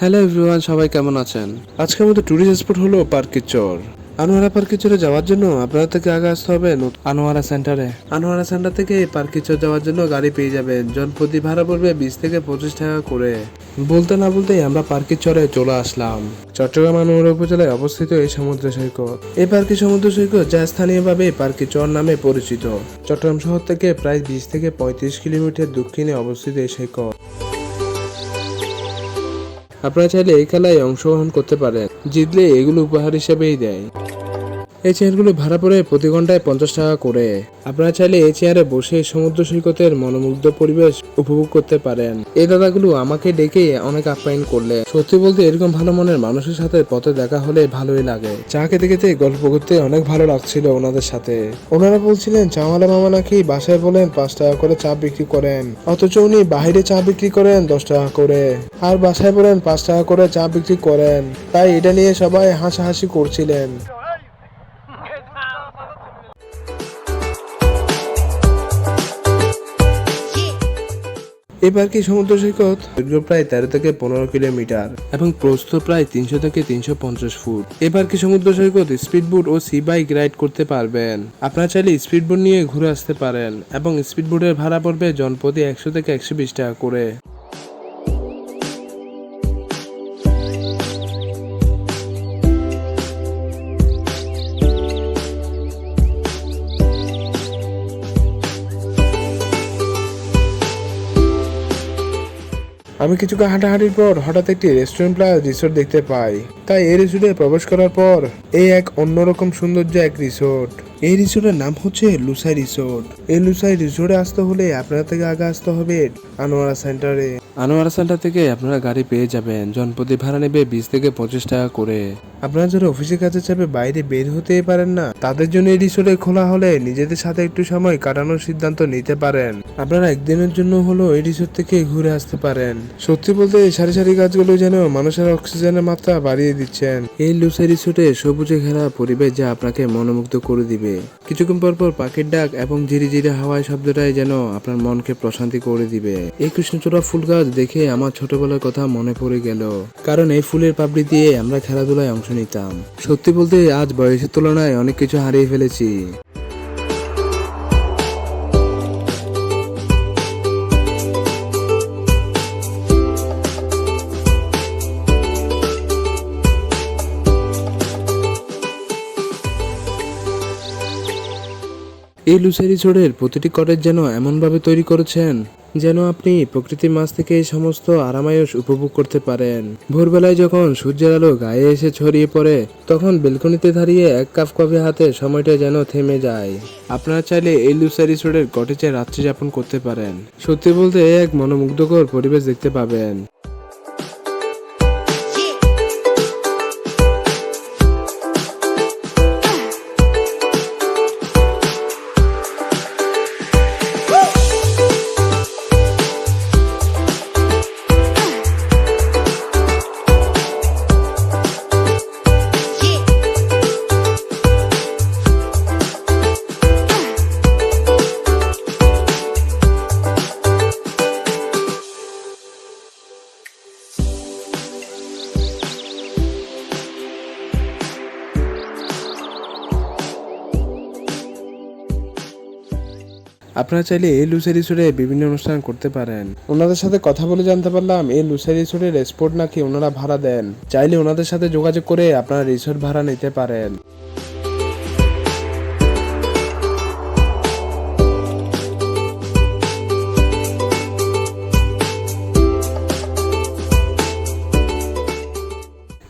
Hello everyone সবাই কেমন আছেন? আজকের মতো ট্যুরিস্ট স্পট হলো পার্কের চর। আনোয়ারা পার্কের চরে যাওয়ার জন্য আপনার থেকে আগে আসতে হবে আনোয়ারা সেন্টারে। আনোয়ারা সেন্টার থেকে পার্কের চর যাওয়ার জন্য গাড়ি পেয়ে যাবেন। জনপ্রতি ভাড়া পড়বে বিশ থেকে পঁচিশ টাকা করে। বলতে না বলতেই আমরা পার্কের চরে চলে আসলাম। চট্টগ্রাম আনোয়ারা উপজেলায় অবস্থিত এই সমুদ্র সৈকত। এই পার্কের সমুদ্র সৈকত যা স্থানীয়ভাবে পার্কের চর নামে পরিচিত। চট্টগ্রাম শহর থেকে প্রায় বিশ থেকে পঁয়ত্রিশ কিলোমিটার দক্ষিণে অবস্থিত এই সৈকত। আপনারা চাইলে এই খেলায় অংশগ্রহণ করতে পারেন। জিতলে এগুলো উপহার হিসেবেই দেয়। এই চেয়ারগুলো ভাড়া পড়ে প্রতি ঘন্টায় পঞ্চাশ টাকা করে। আপনারা চাইলে এই চেয়ারে বসে সমুদ্র সৈকতের মনোমুগ্ধ পরিবেশ উপভোগ করতে পারেন। এই দাদাগুলো আমাকে ডেকে অনেক আপ্যায়ন করলে। সত্যি বলতে এরকম ভালো মনের মানুষের সাথে পথে দেখা হলে ভালোই লাগে। চা খেতে খেতে গল্প করতে অনেক ভালো লাগছিল ওনাদের সাথে। ওনারা বলছিলেন চাওয়ালা মামা নাকি বাসায় বলেন পাঁচ টাকা করে চা বিক্রি করেন। অথচ উনি বাইরে চা বিক্রি করেন দশ টাকা করে। আর বাসায় বলেন পাঁচ টাকা করে চা বিক্রি করেন। তাই এটা নিয়ে সবাই হাসাহাসি করছিলেন। এবার পার্কের সমুদ্র সৈকত? প্রায় তেরো থেকে পনেরো কিলোমিটার এবং প্রস্থ প্রায় তিনশো থেকে তিনশো পঞ্চাশ ফুট। এবার পার্কে সমুদ্র সৈকত, স্পিডবোট ও সি বাইক রাইড করতে পারবেন? আপনারা চাইলে স্পিডবোট নিয়ে ঘুরে আসতে পারেন এবং স্পিডবোটের ভাড়া পড়বে জনপ্রতি একশো থেকে একশো বিশ টাকা করে। আমি কিছুক্ষণ হাঁটাহাঁটির পর হঠাৎ একটি রেস্টুরেন্ট প্লাস রিসোর্ট দেখতে পাই। তাই এই রিসোর্টে প্রবেশ করার পর এই এক অন্যরকম সৌন্দর্য এক রিসোর্ট এই রিসোর্টের নাম হচ্ছে লুসাই রিসোর্ট। এই লুসাই রিসোর্টে আসতে হলে আপনার থেকে আগে আসতে হবে আনোয়ারা সেন্টারে। আনোয়ারা সেন্টার থেকে আপনারা গাড়ি পেয়ে যাবেন। জনপ্রতি ভাড়া নেবে বিশ থেকে পঁচিশ টাকা করে। আপনারা যারা অফিসের কাছে চাপে বাইরে বের হতেই পারেন না তাদের জন্য এই রিসোর্টে খোলা হলে নিজেদের সাথে একটু সময় কাটানোর সিদ্ধান্ত নিতে পারেন। আপনারা একদিনের জন্য হলো এই রিসোর্ট থেকে ঘুরে আসতে পারেন। সত্যি বলতে এই সারি সারি গাছগুলো যেন মানুষের অক্সিজেনের মাত্রা বাড়িয়ে দিচ্ছেন। এই লুসে রিসোর্টে সবুজে ঘেরা পরিবেশ যা আপনাকে মনোমুগ্ধ করে দিবে। কিছুক্ষণ পর পর পাখির ডাক এবং ঝিরি ঝিরি হাওয়ায় শব্দটাই যেন আপনার মনকে প্রশান্তি করে দিবে। এই কৃষ্ণচূড়া ফুল গাছ দেখে আমার ছোটবেলার কথা মনে পড়ে গেল। কারণ এই ফুলের পাপড়ি দিয়ে আমরা খেলাধুলায় অংশ নিতাম। সত্যি বলতে আজ বয়সের তুলনায় অনেক কিছু হারিয়ে ফেলেছি। এই লুসারি রিসোর্টের প্রতিটি কটেজ যেন এমনভাবে তৈরি করেছেন যেন আপনি প্রকৃতির মাছ থেকে এই সমস্ত আরামায়স উপভোগ করতে পারেন। ভোরবেলায় যখন সূর্যের আলো গায়ে এসে ছড়িয়ে পড়ে, তখন বেলকনিতে দাঁড়িয়ে এক কাপ কফি হাতে সময়টা যেন থেমে যায়। আপনারা চাইলে এই লুসারি রিসোর্টের কটেজে রাত্রি যাপন করতে পারেন। সত্যি বলতে এক মনোমুগ্ধকর পরিবেশ দেখতে পাবেন। আপনারা চাইলে এই লুসারি রিসোর্টে বিভিন্ন অনুষ্ঠান করতে পারেন। ওনাদের সাথে কথা বলে জানতে পারলাম, এই লুসারি সুরের রেসপোর্ট নাকি ওনারা ভাড়া দেন। চাইলে ওনাদের সাথে যোগাযোগ করে আপনারা রিসোর্ট ভাড়া নিতে পারেন।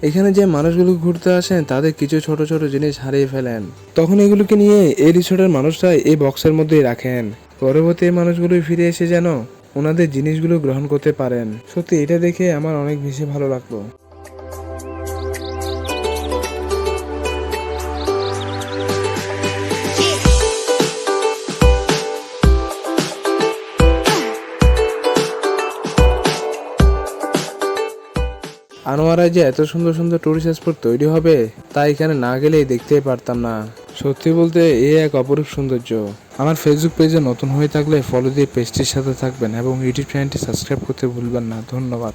এখানে যে মানুষগুলো ঘুরতে আসেন তাদের কিছু ছোট ছোট জিনিস হারিয়ে ফেলেন। তখন এগুলোকে নিয়ে এই রিসোর্টের মানুষরা এই বক্সের মধ্যেই রাখেন। পরবর্তী মানুষগুলো ফিরে এসে যেন ওনাদের জিনিসগুলো গ্রহণ করতে পারেন। সত্যি, এটা দেখে আমার অনেক বেশি ভালো লাগল। আনোয়ারায় যে এত সুন্দর সুন্দর টুরিস্ট স্পট তৈরি হবে, তা এখানে না গেলেই দেখতেই পারতাম না। সত্যি বলতে এ এক অপরূপ সৌন্দর্য। আমার ফেসবুক পেজে নতুন হয়ে থাকলে ফলো দিয়ে পেজটির সাথে থাকবেন এবং ইউটিউব চ্যানেলটি সাবস্ক্রাইব করতে ভুলবেন না। ধন্যবাদ।